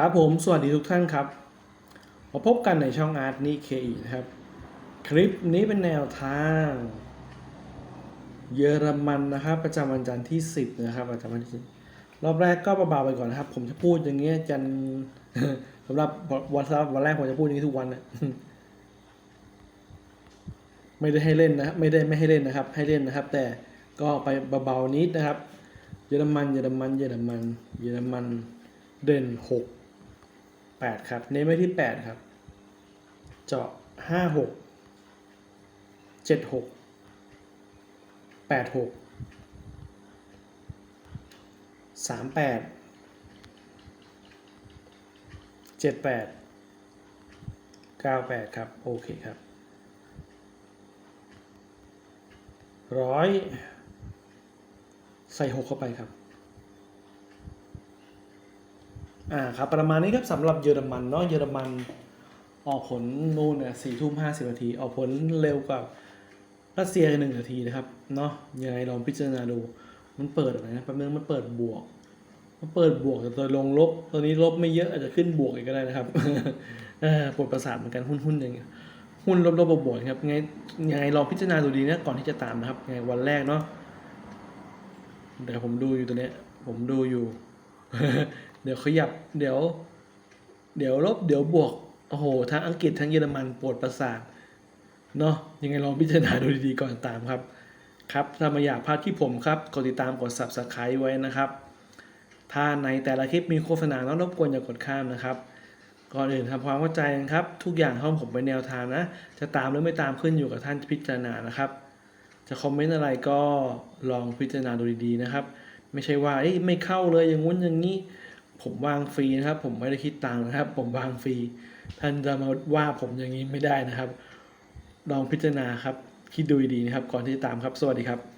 ครับผม สวัสดีทุกท่านครับ มาพบกันในช่องอาร์ตนี่เคอีนะครับ คลิปนี้เป็นแนวทาง เยอรมันนะครับ ประจำวันจันทร์ที่ 10 นะครับประจำวันที่10รอบแรกก็เบาๆไปก่อนนะครับ ผมจะพูดอย่างเงี้ยจันสำหรับวันสำหรับวันแรกผมจะพูดอย่างนี้ทุกวันนะไม่ได้ให้เล่นนะไม่ได้ไม่ให้เล่นนะครับ ให้เล่นนะครับ แต่ก็ไปเบาๆนิดนะครับ เยอรมัน เยอรมัน เยอรมัน เยอรมัน เด่นหก แปดครับ เน้นไว้ที่แปดครับ เจาะห้าหกเจ็ดหกแปดหกสามแปดเจ็ดแปดเก้าแปดครับ โอเคครับร้อยใส่หกเข้าไปครับ อ่าครับประมาณนี้ครับสำหรับเยอรมันเนาะเยอรมันออกผลนู่นเนี่ยสี่ทุ่มห้าสิบนาที ออกผลเร็วกว่ารัสเซียหนึ่งนาทีนะครับเนาะยังไงลองพิจารณาดูมันเปิดอะไรนะแป๊บนึงมันเปิดบวก มันเปิดบวกแต่ตัวลงลบตัวนี้ลบไม่เยอะอาจจะขึ้นบวกอีกก็ได้นะครับปวดประสาทเหมือนกันหุ้นหุ้นอย่างเงี้ยหุ้นลบลบบวกครับไงยังไงลองพิจารณาดูดีนะก่อนที่จะตามนะครับไงวันแรกเนาะเดี๋ยวผมดูอยู่ตัวเนี้ยผมดูอยู่ เดี๋ยวขยับ เดี๋ยว เดี๋ยวลบ เดี๋ยวบวก โอ้โห ทั้งอังกฤษทั้งเยอรมันปวดประสาท เนาะ ยังไงลองพิจารณาดูดีๆก่อนตามครับ ครับถ้ามาอยากพลาดที่ผมครับ กดติดตามกด subscribe ไว้นะครับ ถ้าในแต่ละคลิปมีโฆษณาแล้วรบกวนอย่ากดข้ามนะครับ ก่อนอื่นทำความเข้าใจกันครับ ทุกอย่างห้องผมเป็นแนวทางนะ จะตามหรือไม่ตามขึ้นอยู่กับท่านพิจารณานะครับ จะคอมเมนต์อะไรก็ลองพิจารณาดูดีๆนะครับ ไม่ใช่ว่าไม่เข้าเลยอย่างงู้นอย่างนี้ ผมวางฟรีนะครับ ผมไม่ได้คิดตังค์นะครับ ผมวางฟรี ท่านจะมาว่าผมอย่างนี้ไม่ได้นะครับ ลองพิจารณาครับ คิดดูดีนะครับ ก่อนที่จะตามครับ สวัสดีครับ